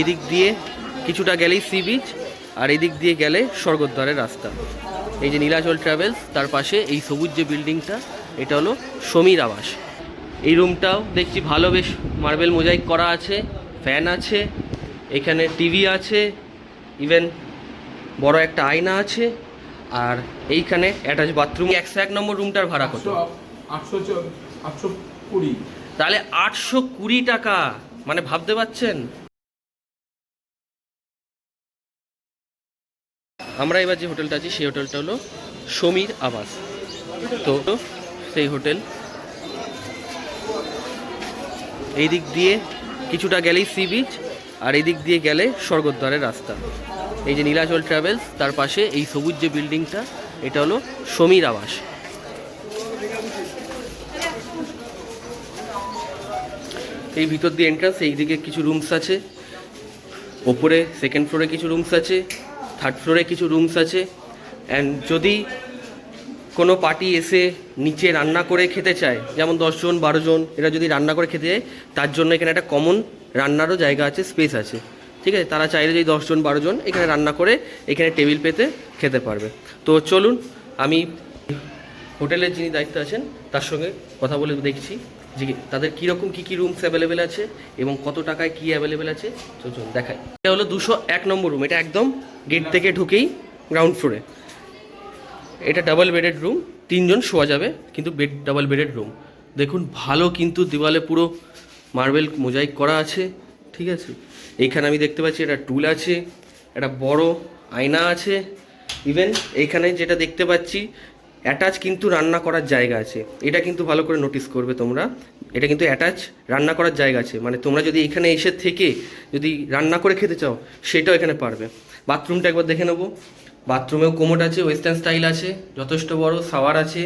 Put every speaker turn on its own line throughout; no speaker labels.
এদিক দিয়ে কিছুটা গেলেই সি বিচ আর এদিক দিয়ে গেলে স্বর্গদ্বারের রাস্তা। এই যে নীলাচল ট্রাভেলস তার পাশে এই সবুজ যে বিল্ডিংটা এটা হলো সমীর আবাস। এই রুমটাও দেখছি ভালো, বেশ মার্বেল মোজাইক করা আছে। ফ্যান আছে এখানে টিভি আছে ইভেন বড় একটা আয়না আছে আর এইখানে অ্যাটাচ বাথরুম। একশো এক নম্বর রুমটার ভাড়া কত?
আটশো আটশো কুড়ি।
তাহলে আটশো কুড়ি টাকা মানে ভাবতে পারছেন? আমরা এবার যে হোটেলটা আছি সেই হোটেলটা হলো সমীর আবাস। তো সেই হোটেল। এই দিক দিয়ে কিছুটা গেলেই সি বিচ আর এদিক দিয়ে গেলে স্বর্গদ্বারের রাস্তা। এই যে নীলাচল ট্রাভেলস তার পাশে এই সবুজ যে বিল্ডিংটা এটা হলো সমীর আবাস। এই ভিতর দিয়ে এন্ট্রান্স এই দিকে কিছু রুমস আছে। ওপরে সেকেন্ড ফ্লোরে কিছু রুমস আছে থার্ড ফ্লোরে কিছু রুমস আছে। অ্যান্ড যদি কোনো পার্টি এসে নিচে রান্না করে খেতে চায়, যেমন দশজন বারো জন, এরা যদি রান্না করে খেতে যায়, তার জন্য এখানে একটা কমন রান্নারও জায়গা আছে স্পেস আছে। ঠিক আছে? তারা চাইলে যদি দশজন বারো জন এখানে রান্না করে এখানে টেবিল পেতে খেতে পারবে। তো চলুন, আমি হোটেলের যিনি দায়িত্ব আছেন, তার সঙ্গে কথা বলে দেখছি যে তাদের কীরকম কী কী রুমস অ্যাভেলেবেল আছে এবং কত টাকায় কী অ্যাভেলেবেল আছে। চলুন, দেখাই। এটা হলো দুশো এক নম্বর রুম এটা একদম গেট থেকে ঢুকেই গ্রাউন্ড ফ্লোরে এটা ডাবল বেডেড রুম তিনজন শোয়া যাবে, কিন্তু বেড ডাবল বেডেড রুম দেখুন, ভালো কিন্তু দেওয়ালে পুরো মার্বেল মোজাইক করা আছে, ঠিক আছে? এইখানে আমি দেখতে পাচ্ছি একটা টুল আছে, একটা বড় আয়না আছে ইভেন এইখানে যেটা দেখতে পাচ্ছি অ্যাটাচ কিন্তু রান্না করার জায়গা আছে। এটা কিন্তু ভালো করে নোটিস করবে তোমরা। এটা কিন্তু অ্যাটাচ রান্না করার জায়গা আছে। মানে তোমরা যদি এখানে এসে থেকে যদি রান্না করে খেতে চাও, সেটাও এখানে পারবে। বাথরুমটা একবার দেখে নেব। বাথরুমেও কোমোট আছে ওয়েস্টার্ন স্টাইল আছে যথেষ্ট বড় শাওয়ার আছে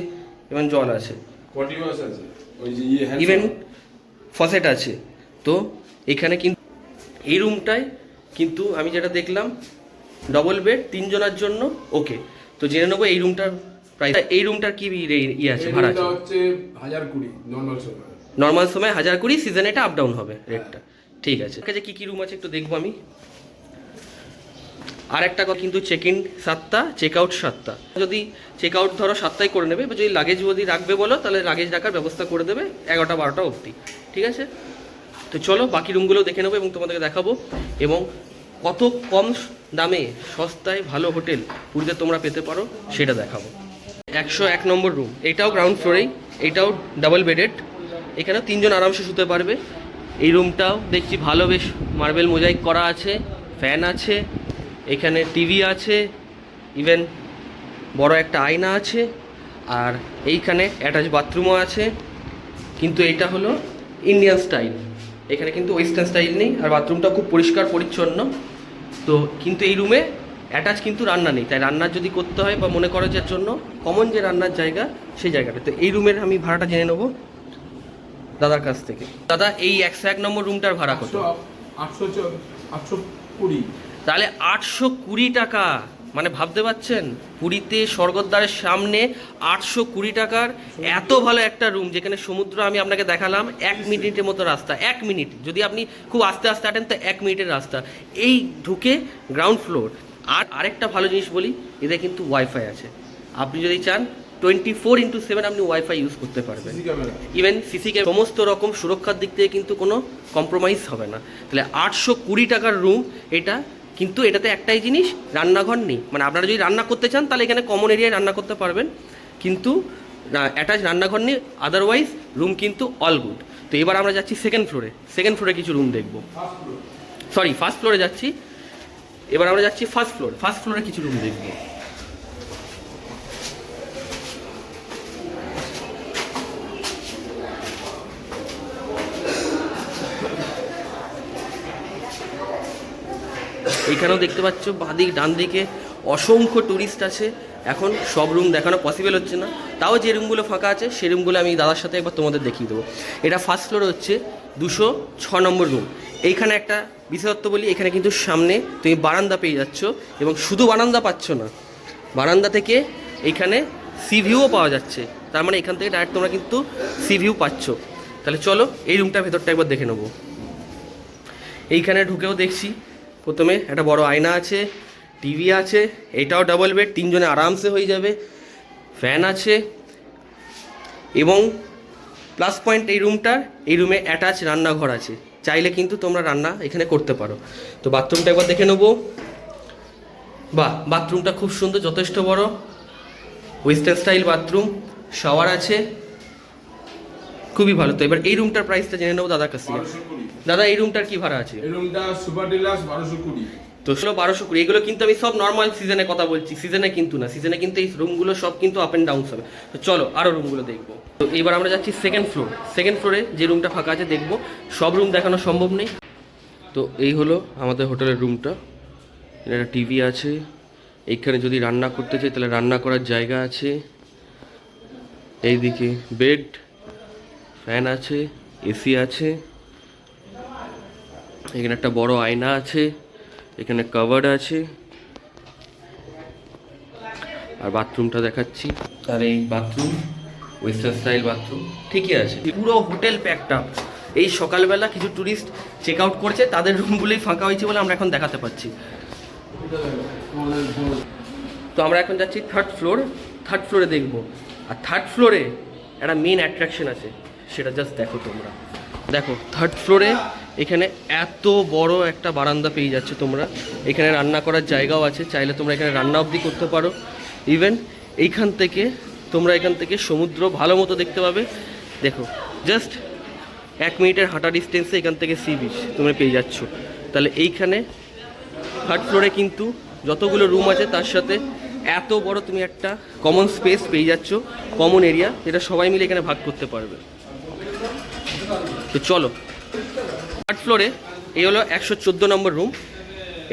এবং জল আছে।
ইয়ে
ইভেন ফসেট আছে। তো এখানে কিন্তু এই রুমটায় কিন্তু আমি যেটা দেখলাম ডবল বেড তিনজনের জন্য ওকে তো জেনে নেব এই রুমটার প্রাইস এই রুমটার কি রে- ই আছে ভাড়া আছে?
হচ্ছে হাজার কুড়ি নর্মাল সময়।
নর্মাল সময় হাজার কুড়ি সিজনে এটা আপ ডাউন হবে রেটটা ঠিক আছে। কাছে কি কি রুম আছে একটু দেখব আমি। আর একটা কিন্তু চেক ইন সাতটা চেক আউট সাতটা। যদি চেক আউট ধরো সাতটায় করে নেবে যদি লাগেজ যদি রাখবে বলো, তাহলে লাগেজ রাখার ব্যবস্থা করে দেবে এগারোটা, বারোটা অবধি, ঠিক আছে? তো চলো বাকি রুমগুলো দেখে নেব এবং তোমাদেরকে দেখাবো। এবং কত কম দামে সস্তায় ভালো হোটেল পুরীতে তোমরা পেতে পারো, সেটা দেখাবো। একশো এক নম্বর রুম এটাও গ্রাউন্ড ফ্লোরেই এটাও ডাবল বেডেড এখানেও তিনজন আরামসে শুতে পারবে। এই রুমটাও দেখছি ভালো, বেশ মার্বেল মোজাইক করা আছে ফ্যান আছে। এখানে টিভি আছে ইভেন বড় একটা আয়না আছে, আর এইখানে অ্যাটাচ বাথরুমও আছে, কিন্তু এটা হলো ইন্ডিয়ান স্টাইল এখানে কিন্তু ওয়েস্টার্ন স্টাইল নেই, আর বাথরুমটা খুব পরিষ্কার, পরিচ্ছন্ন। তো কিন্তু এই রুমে অ্যাটাচ কিন্তু রান্না নেই, তাই রান্নার যদি করতে হয় বা মনে করো যার জন্য কমন যে রান্নার জায়গা, সেই জায়গাটা। তো এই রুমের আমি ভাড়াটা জেনে নেব দাদার কাছ থেকে। দাদা, এই একশো এক নম্বর রুমটার ভাড়া কত?
আটশো আটশো কুড়ি।
তাহলে আটশো কুড়ি টাকা মানে ভাবতে পারছেন? পুরীতে স্বর্গদ্বারের সামনে আটশো কুড়ি টাকার এত ভালো একটা রুম যেখানে সমুদ্র আমি আপনাকে দেখালাম এক মিনিটের মতো রাস্তা এক মিনিট। যদি আপনি খুব আস্তে আস্তে হাঁটেন তো এক মিনিটের রাস্তা। এই ঢুকে গ্রাউন্ড ফ্লোর আর আরেকটা ভালো জিনিস বলি এদের কিন্তু ওয়াইফাই আছে। আপনি যদি চান টোয়েন্টি ফোর ইন্টু সেভেন আপনি ওয়াইফাই ইউজ করতে পারবেন। ইভেন সিসি ক্যামেরা সমস্ত রকম সুরক্ষার দিক থেকে কিন্তু কোনো কম্প্রোমাইজ হবে না। তাহলে আটশো কুড়ি টাকার রুম এটা কিন্তু এটাতে একটাই জিনিস রান্নাঘর নেই। মানে আপনারা যদি রান্না করতে চান তাহলে এখানে কমন এরিয়ায় রান্না করতে পারবেন। কিন্তু অ্যাটাচ রান্নাঘর নেই আদারওয়াইজ রুম কিন্তু অল গুড তো এবার আমরা যাচ্ছি সেকেন্ড ফ্লোরে সেকেন্ড ফ্লোরে কিছু রুম দেখব। সরি ফার্স্ট ফ্লোরে যাচ্ছি। এবার আমরা যাচ্ছি ফার্স্ট ফ্লোর ফার্স্ট ফ্লোরে কিছু রুম দেখব। এখানেও দেখতে পাচ্ছ, বাদিক ডান দিকে অসংখ্য টুরিস্ট আছে। এখন সব রুম দেখানো পসিবল হচ্ছে না। তাও যে রুমগুলো ফাঁকা আছে সেই রুমগুলো আমি দাদার সাথে একবার তোমাদের দেখিয়ে দেবো। এটা ফার্স্ট ফ্লোর হচ্ছে দুশো ছ নম্বর রুম এইখানে একটা বিশেষত্ব বলি, এখানে কিন্তু সামনে তুমি বারান্দা পেয়ে যাচ্ছ এবং শুধু বারান্দা পাচ্ছ না, বারান্দা থেকে এইখানে সি ভিউও পাওয়া যাচ্ছে। তার মানে এখান থেকে ডাইরেক্ট তোমরা কিন্তু সি ভিউ পাচ্ছ। তাহলে চলো এই রুমটার ভেতরটা একবার দেখে নেব। এইখানে ঢুকেও দেখছি প্রথমে একটা বড় আয়না আছে টিভি আছে, এটাও ডাবল বেড তিনজনে আরামসে হয়ে যাবে ফ্যান আছে এবং প্লাস পয়েন্ট এই রুমটার এই রুমে অ্যাটাচ রান্নাঘর আছে। চাইলে কিন্তু তোমরা রান্না এখানে করতে পারো। তো বাথরুমটা একবার দেখে নেব। বাহ বাথরুমটা খুব সুন্দর, যথেষ্ট বড়। ওয়েস্টার্ন স্টাইল বাথরুম শাওয়ার আছে। খুবই ভালো। তো এবার এই রুমটার প্রাইসটা জেনে নেব দাদার কাছ দাদা এই রুমটার কি ভাড়া আছে?
এই রুমটা সুপার ডিলাক্স বারোশো কুড়ি।
তো ষোলো বারোশো কুড়ি। এগুলো কিন্তু আমি সব নর্মাল সিজনে কথা বলছি। সিজনে কিন্তু না। সিজনে কিন্তু এই রুমগুলো সব কিন্তু আপ অ্যান্ড ডাউন হবে। তো চলো আরও রুমগুলো দেখব। তো এবার আমরা যাচ্ছি সেকেন্ড ফ্লোর সেকেন্ড ফ্লোরে যে রুমটা ফাঁকা আছে দেখব। সব রুম দেখানো সম্ভব নেই। তো এই হলো আমাদের হোটেলের রুমটা একটা টিভি আছে। এইখানে যদি রান্না করতে চাই তাহলে রান্না করার জায়গা আছে। এইদিকে বেড ফ্যান আছে এসি আছে। এখানে একটা বড় আয়না আছে এখানে কাভার্ড আছে। আর বাথরুমটা দেখাচ্ছি। আর এই বাথরুম ওয়েস্টার্ন স্টাইল বাথরুম ঠিকই আছে। পুরো হোটেল প্যাকড আপ। এই সকালবেলা কিছু ট্যুরিস্ট চেক আউট করছে তাদের রুমগুলোই ফাঁকা হয়েছে বলে আমরা এখন দেখাতে পাচ্ছি। তো আমরা এখন যাচ্ছি থার্ড ফ্লোর থার্ড ফ্লোরে দেখব। আর থার্ড ফ্লোরে একটা মেন অ্যাট্রাকশন আছে সেটা জাস্ট দেখো তোমরা। দেখো থার্ড ফ্লোরে এখানে এত বড় একটা বারান্দা পেয়ে যাচ্ছে তোমরা। এখানে রান্না করার জায়গাও আছে, চাইলে তোমরা এখানে রান্না অবধি করতে পারো। ইভেন এইখান থেকে তোমরা এখান থেকে সমুদ্র ভালো মতো দেখতে পাবে। দেখো জাস্ট এক মিনিটের হাঁটা ডিস্টেন্সে এখান থেকে সি বিচ তোমরা পেয়ে যাচ্ছ। তাহলে এইখানে থার্ড ফ্লোরে কিন্তু যতগুলো রুম আছে, তার সাথে এত বড় তুমি একটা কমন স্পেস পেয়ে যাচ্ছ কমন এরিয়া যেটা সবাই মিলে এখানে ভাগ করতে পারবে। তো চলো। থার্ড ফ্লোরে এই হলো একশো চোদ্দ নম্বর রুম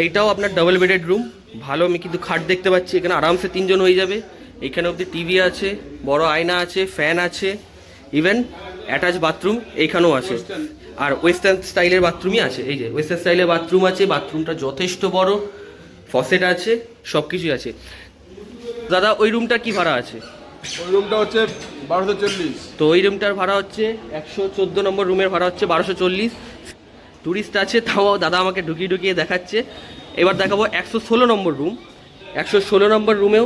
এইটাও আপনার ডাবল বেডেড রুম ভালো, আমি কিন্তু খাট দেখতে পাচ্ছি। এখানে আরামসে তিনজন হয়ে যাবে। এখানে অবধি টিভি আছে, বড় আয়না আছে ফ্যান আছে। ইভেন অ্যাটাচ বাথরুম এইখানেও আছে। আর ওয়েস্টার্ন স্টাইলের বাথরুমই আছে। এই যে ওয়েস্টার্ন স্টাইলের বাথরুম আছে বাথরুমটা যথেষ্ট বড়। ফসেট আছে সব কিছুই আছে। দাদা, ওই রুমটার কি ভাড়া আছে?
ওই রুমটা হচ্ছে বারোশো চল্লিশ।
তো ওই রুমটার ভাড়া হচ্ছে একশো চোদ্দ নম্বর রুমের ভাড়া হচ্ছে বারোশো চল্লিশ। ট্যুরিস্ট আছে, তাও দাদা আমাকে ঢুকিয়ে ঢুকিয়ে দেখাচ্ছে। এবার দেখাবো একশো ষোলো নম্বর রুম একশো ষোলো নম্বর রুমেও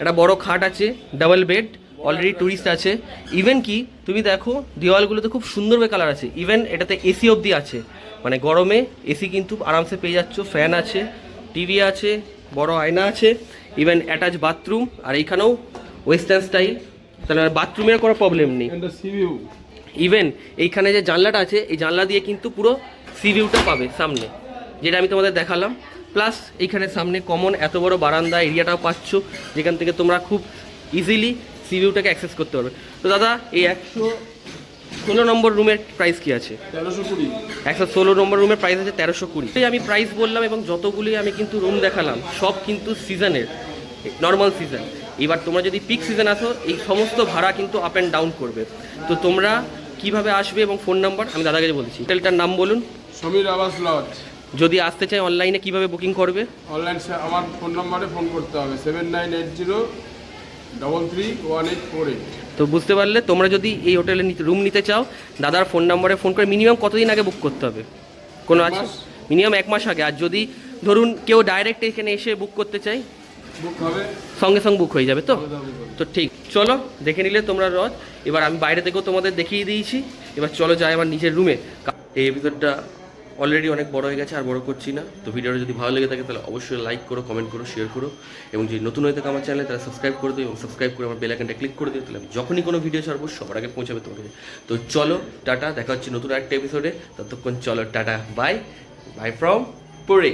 একটা বড় খাট আছে ডাবল বেড অলরেডি ট্যুরিস্ট আছে। ইভেন কি, তুমি দেখো, দেওয়ালগুলোতে খুব সুন্দরভাবে কালার আছে। ইভেন এটাতে এসি অবধি আছে। মানে গরমে এসি কিন্তু আরামসে পেয়ে যাচ্ছ। ফ্যান আছে টিভি আছে, বড় আয়না আছে। ইভেন অ্যাটাচ বাথরুম আর এইখানেও ওয়েস্টার্ন স্টাইল তাহলে বাথরুমের কোনো প্রবলেম নেই। ইভেন এইখানে যে জানলাটা আছে এই জানলা দিয়ে কিন্তু পুরো সি ভিউটা পাবে সামনে যেটা আমি তোমাদের দেখালাম। প্লাস এইখানে সামনে কমন এত বড় বারান্দা এরিয়াটাও পাচ্ছ যেখান থেকে তোমরা খুব ইজিলি সি ভিউটাকে অ্যাক্সেস করতে পারবে। তো দাদা এই একশো ষোলো নম্বর রুমের প্রাইস কি আছে?
তেরোশো কুড়ি।
একশো ষোলো নম্বর রুমের প্রাইস আছে তেরোশো কুড়ি। আমি প্রাইস বললাম এবং যতগুলি আমি কিন্তু রুম দেখালাম সব কিন্তু সিজনের নর্মাল সিজন এবার তোমরা যদি পিক সিজন আসো এই সমস্ত ভাড়া কিন্তু আপ অ্যান্ড ডাউন করবে। তো তোমরা কীভাবে আসবে এবং ফোন নাম্বার আমি দাদাকে বলছি। হোটেলটার নাম বলুন।
সমীর আবাস লজ
যদি আসতে চাই অনলাইনে কীভাবে বুকিং করবে?
অনলাইন আমার ফোন নম্বরে ফোন করতে হবে। Seven nine eight zero double three one eight four eight
তো বুঝতে পারলে তোমরা যদি এই হোটেলে রুম নিতে চাও দাদার ফোন নাম্বারে ফোন করে মিনিমাম কতদিন আগে বুক করতে হবে? কোনো আছে? মিনিমাম এক মাস আগে। আর যদি ধরুন কেউ ডাইরেক্ট এখানে এসে বুক করতে
হবে
সঙ্গে সঙ্গে বুক হয়ে যাবে তো। তো ঠিক চলো দেখে নিলে তোমরা রথ। এবার আমি বাইরে থেকেও তোমাদের দেখিয়ে দিয়েছি। এবার চলো যাই আমার নিজের রুমে এই এপিসোডটা অলরেডি অনেক বড় হয়ে গেছে আর বড় করছি না। তো ভিডিওটা যদি ভালো লেগে থাকে তাহলে অবশ্যই লাইক করো কমেন্ট করো শেয়ার করো। এবং যদি নতুন হয়ে থাকে আমার চ্যানেলে তাহলে সাবস্ক্রাইব করে দিও এবং সাবস্ক্রাইব করে আমার বেল আইকনটা ক্লিক করে দিও। তাহলে আমি যখনই কোনো ভিডিও ছাড়বো সবার আগে পৌঁছাবে তোমার কাছে। তো চলো টাটা দেখা হচ্ছে নতুন একটা এপিসোডে ততক্ষণ চলো টাটা বাই বাই ফ্রম পুরে